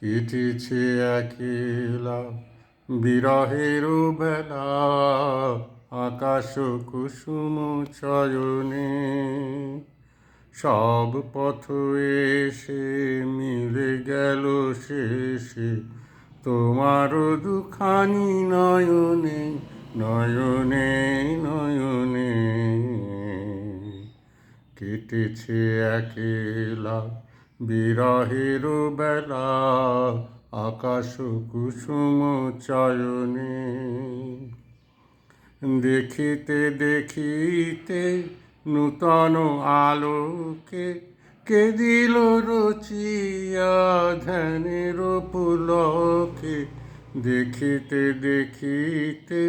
কেটেছে একেলা বিরহের বেলা আকাশ কুসুম চয়নে। সব পথ এসে মিলে গেল শেষে, তোমার দুখানি নয়নে নয়নে নয়নে। কেটেছে একেলা বিরহের বেলা আকাশ কুসুম চয়নে। দেখিতে দেখিতে নূতন আলোকে কে দিল রচিয়া ধ্যানের পুলকে দেখিতে দেখিতে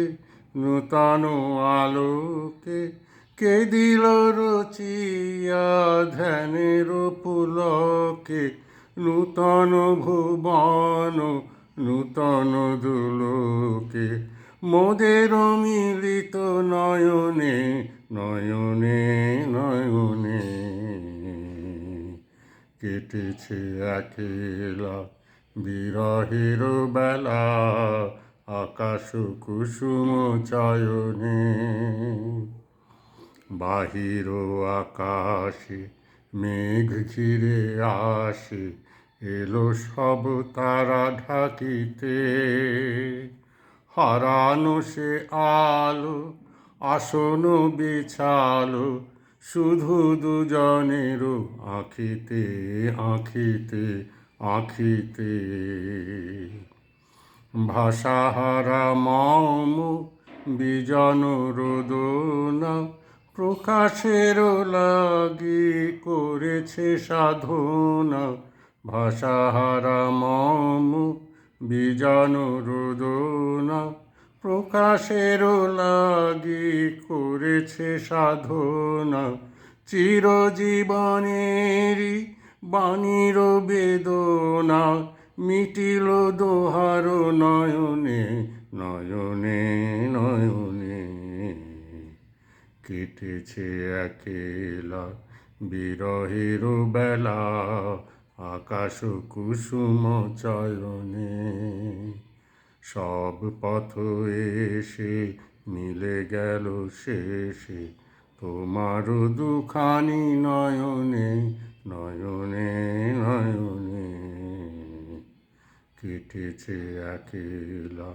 নূতন আলোকে কে দিল রচিয়া ধ্যানের পুলকে নূতন ভুবন, নূতন দুলোকে। মোদের মিলিত নয়নে নয়নে নয়নে। কেটেছে একেলা বিরহের বেলা, আকাশ কুসুম চয়নে। বাহির আকাশে মেঘ ঘিরে আসে, এলো সব তারা ঢাকিতে। হারানো সে আলো, আসন বিছালো, শুধু দুজনের আঁখিতে আঁখিতে আঁখিতে। ভাষাহারা মম, বিজন রোদনা প্রকাশের লাগি করেছে সাধনা। ভাষাহারা মম বিজন রোদনা। প্রকাশের লাগি করেছে সাধনা। চিরজীবনেরই বাণীর বেদনা। মিটিল দোহার নয়নে নয়নে নয়নে। কেটেছে একেলা। বিরহের বেলা আকাশ কুসুম চয়নে। সব পথ এসে মিলে গেল শেষে। তোমার দুখানি নয়নে নয়নে নয়নে। কেটেছে একেলা।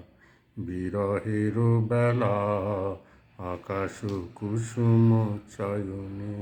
বিরহের বেলা আকাশ কুসুম চয়নে।